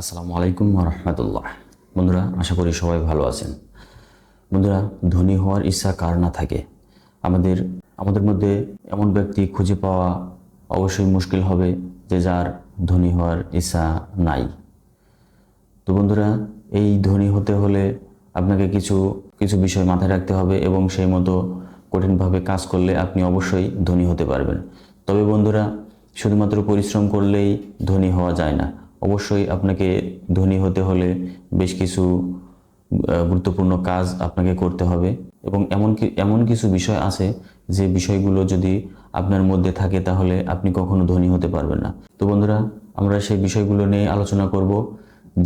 আসসালামু আলাইকুম রহমতুল্লাহ। বন্ধুরা, আশা করি সবাই ভালো আছেন। বন্ধুরা, ধনী হওয়ার ইচ্ছা কার না থাকে? আমাদের আমাদের মধ্যে এমন ব্যক্তি খুঁজে পাওয়া অবশ্যই মুশকিল হবে যে যার ধনী হওয়ার ইচ্ছা নাই। তো বন্ধুরা, এই ধনী হতে হলে আপনাকে কিছু কিছু বিষয় মাথায় রাখতে হবে এবং সেই মতো কঠিনভাবে কাজ করলে আপনি অবশ্যই ধনী হতে পারবেন। তবে বন্ধুরা, শুধুমাত্র পরিশ্রম করলেই ধনী হওয়া যায় না। অবশ্যই আপনাকে ধনী হতে হলে বেশ কিছু গুরুত্বপূর্ণ কাজ আপনাকে করতে হবে। এবং এমন কি, এমন কিছু বিষয় আছে যে বিষয়গুলো যদি আপনার মধ্যে থাকে তাহলে আপনি কখনো ধনী হতে পারবেন না। তো বন্ধুরা, আমরা সেই বিষয়গুলো নিয়ে আলোচনা করব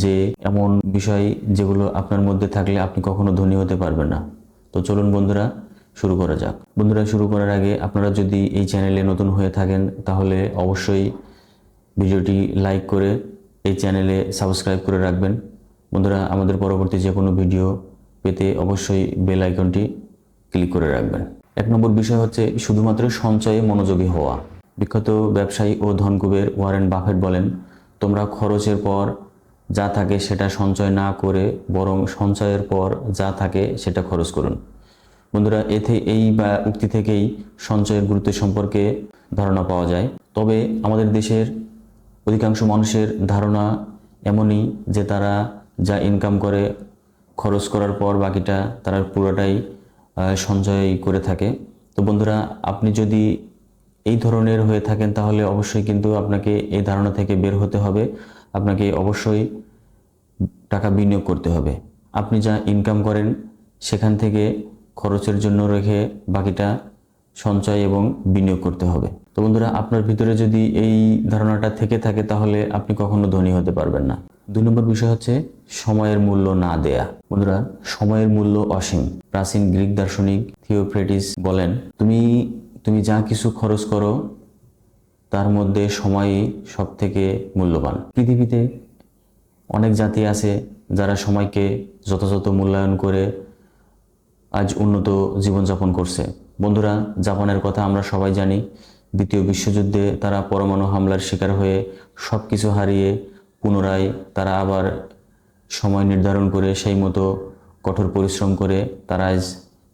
যে এমন বিষয় যেগুলো আপনার মধ্যে থাকলে আপনি কখনো ধনী হতে পারবেন না। তো চলুন বন্ধুরা, শুরু করা যাক। বন্ধুরা, শুরু করার আগে আপনারা যদি এই চ্যানেলে নতুন হয়ে থাকেন তাহলে অবশ্যই ভিডিওটি লাইক করে এই চ্যানেলে সাবস্ক্রাইব করে রাখবেন। বন্ধুরা, আমাদের পরবর্তী যে কোনো ভিডিও পেতে অবশ্যই বেল আইকনটি ক্লিক করে রাখবেন। এক নম্বর বিষয় হচ্ছে শুধুমাত্র সঞ্চয়ে মনোযোগী হওয়া। বিখ্যাত ব্যবসায়ী ও ধনকুবের ওয়ারেন বাফেট বলেন, তোমরা খরচের পর যা থাকে সেটা সঞ্চয় না করে বরং সঞ্চয়ের পর যা থাকে সেটা খরচ করুন। বন্ধুরা, এতে এই বা উক্তি থেকেই সঞ্চয়ের গুরুত্ব সম্পর্কে ধারণা পাওয়া যায়। তবে আমাদের দেশের অধিকাংশ মানুষের ধারণা এমনই যে তারা যা ইনকাম করে খরচ করার পর বাকিটা তারা পুরোটাই সঞ্চয় করে থাকে। তো বন্ধুরা, আপনি যদি এই ধরনের হয়ে থাকেন তাহলে অবশ্যই কিন্তু আপনাকে এই ধারণা থেকে বের হতে হবে। আপনাকে অবশ্যই টাকা বিনিয়োগ করতে হবে। আপনি যা ইনকাম করেন সেখান থেকে খরচের জন্য রেখে বাকিটা সঞ্চয় এবং বিনিয়োগ করতে হবে। তো বন্ধুরা, আপনার ভিতরে যদি এই ধারণাটা থেকে থাকে, তাহলে আপনি কখনো ধনী হতে পারবেন না। দুই নম্বর বিষয় হচ্ছে সময়ের মূল্য না দেয়া। বন্ধুরা, সময়ের মূল্য অসীম। প্রাচীন গ্রিক দার্শনিক থিওফ্রেটিস বলেন, তুমি তুমি যা কিছু খরচ করো, তার মধ্যে সময়ই সব থেকে মূল্যবান। পৃথিবীতে অনেক জাতি আছে, যারা সময়কে যথাযথ মূল্যায়ন করে আজ উন্নত জীবনযাপন করছে। বন্ধুরা, জাপানের কথা আমরা সবাই জানি দ্বিতীয় বিশ্বযুদ্ধে তারা পরমাণু হামলার শিকার হয়ে সব কিছু হারিয়ে পুনরায় তারা আবার সময় নির্ধারণ করে সেই মতো কঠোর পরিশ্রম করে তারা আজ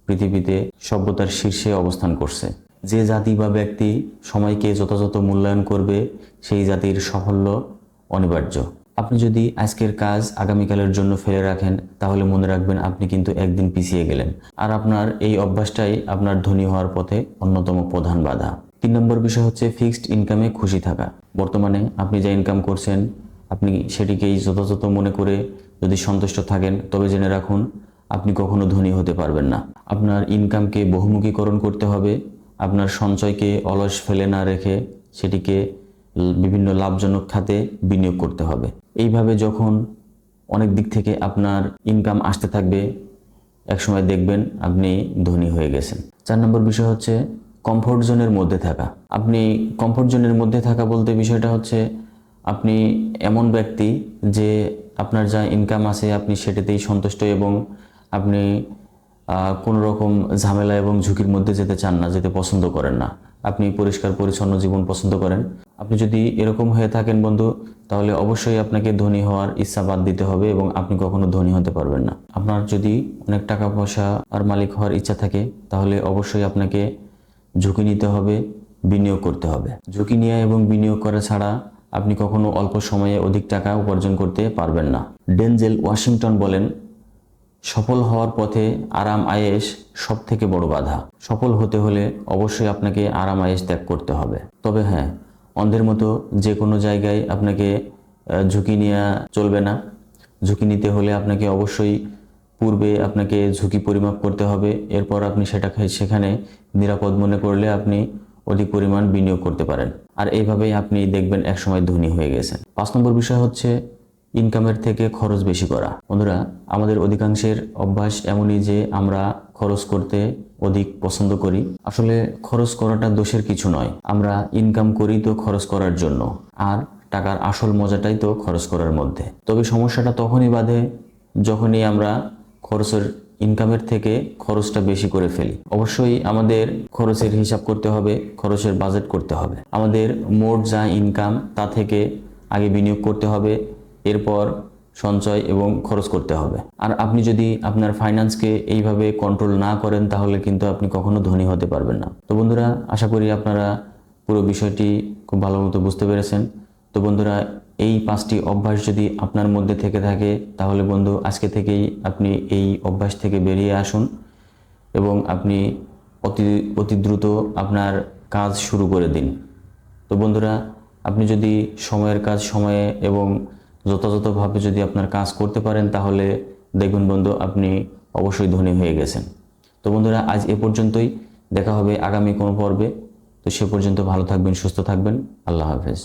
পৃথিবীতে সভ্যতার শীর্ষে অবস্থান করছে। যে জাতি বা ব্যক্তি সময়কে যথাযথ মূল্যায়ন করবে, সেই জাতির সাফল্য অনিবার্য। আপনি যদি আজকের কাজ আগামীকালের জন্য ফেলে রাখেন, তাহলে মনে রাখবেন আপনি কিন্তু একদিন পিছিয়ে গেলেন। আর আপনার এই অভ্যাসটাই আপনার ধনী হওয়ার পথে অন্যতম প্রধান বাধা। তিন নম্বর বিষয় হচ্ছে ফিক্সড ইনকামে খুশি থাকা। বর্তমানে আপনি যা ইনকাম করছেন, আপনি সেটিকেই যথাযথ মনে করে যদি সন্তুষ্ট থাকেন, তবে জেনে রাখুন, আপনি কখনো ধনী হতে পারবেন না। আপনার ইনকামকে বহুমুখীকরণ করতে হবে, আপনার সঞ্চয়কে অলস ফেলে না রেখে সেটিকে বিভিন্ন লাভজনক খাতে বিনিয়োগ করতে হবে। এইভাবে যখন অনেক দিক থেকে আপনার ইনকাম আসতে থাকবে, একসময় দেখবেন আপনি ধনী হয়ে গেছেন। চার নম্বর বিষয় হচ্ছে কমফোর্ট জোনের মধ্যে থাকা। আপনি কমফোর্ট জোনের মধ্যে থাকা বলতে বিষয়টা হচ্ছে, আপনি এমন ব্যক্তি যে আপনার যা ইনকাম আছে আপনি সেটাতেই সন্তুষ্ট এবং আপনি কোনো রকম ঝামেলা এবং ঝুঁকির মধ্যে যেতে চান না, যেতে পছন্দ করেন না। আপনি পরিষ্কার, পরিচ্ছন্ন জীবন পছন্দ করেন। আপনি যদি এরকম হয়ে থাকেন বন্ধু, তাহলে অবশ্যই আপনাকে ধনী হওয়ার ইচ্ছা বাদ দিতে হবে এবং আপনি কখনো ধনী হতে পারবেন না। আপনার যদি অনেক টাকা পয়সা আর মালিক হওয়ার ইচ্ছা থাকে, তাহলে অবশ্যই আপনাকে ঝুঁকি নিতে হবে, বিনিয়োগ করতে হবে। ঝুঁকি নেওয়া এবং বিনিয়োগ করা ছাড়া আপনি কখনো অল্প সময়ে অধিক টাকা উপার্জন করতে পারবেন না। ডেনজেল ওয়াশিংটন বলেন, সফল হওয়ার পথে আরাম আয়েশ সব থেকে বড় বাধা। সফল হতে হলে অবশ্যই আপনাকে আরাম আয়েশ ত্যাগ করতে হবে। তবে হ্যাঁ অন্ধের মতো যে কোনো জায়গায় আপনাকে ঝুঁকি নেওয়া চলবে না। ঝুঁকি নিতে হলে আপনাকে অবশ্যই পূর্বে আপনাকে ঝুঁকি পরিমাপ করতে হবে, এরপর আপনি সেটাকে সেখানে নিরাপদ মনে করলে আপনি অধিক পরিমাণ বিনিয়োগ করতে পারেন। আর এইভাবেই আপনি দেখবেন একসময় ধনী হয়ে গেছেন। পাঁচ নম্বর বিষয় হচ্ছে ইনকামের থেকে খরচ বেশি করা। বন্ধুরা, আমাদের অধিকাংশের অভ্যাস এমনই যে আমরা খরচ করতে অধিক পছন্দ করি। আসলে খরচ করাটা দোষের কিছু নয়। আমরা ইনকাম করি তো খরচ করার জন্য, আর টাকার আসল মজাটাই তো খরচ করার মধ্যে। তবে সমস্যাটা তখনই বাধে যখনই আমরা খরচের ইনকামের থেকে খরচটা বেশি করে ফেলি। অবশ্যই আমাদের খরচের হিসাব করতে হবে, খরচের বাজেট করতে হবে। আমাদের মোট যা ইনকাম তা থেকে আগে বিনিয়োগ করতে হবে, এরপর সঞ্চয় এবং খরচ করতে হবে। আর আপনি যদি আপনার ফাইন্যান্সকে এইভাবে কন্ট্রোল না করেন, তাহলে কিন্তু আপনি কখনো ধনী হতে পারবেন না। তো বন্ধুরা, আশা করি আপনারা পুরো বিষয়টি খুব ভালো মতো বুঝতে পেরেছেন। তো বন্ধুরা এই পাঁচটি অভ্যাস যদি আপনার মধ্যে থেকে থাকে, তাহলে বন্ধু আজকে থেকেই আপনি এই অভ্যাস থেকে বেরিয়ে আসুন এবং আপনি অতি অতি দ্রুত আপনার কাজ শুরু করে দিন। তো বন্ধুরা, আপনি যদি সময়ের কাজ, সময়ে এবং যথাযথভাবে যদি আপনার কাজ করতে পারেন, তাহলে দেখুন বন্ধু, আপনি অবশ্যই ধনী হয়ে গেছেন। তো বন্ধুরা, আজ এ পর্যন্তই। দেখা হবে আগামী কোনো পর্বে। তো সে পর্যন্ত ভালো থাকবেন, সুস্থ থাকবেন। আল্লাহ হাফেজ।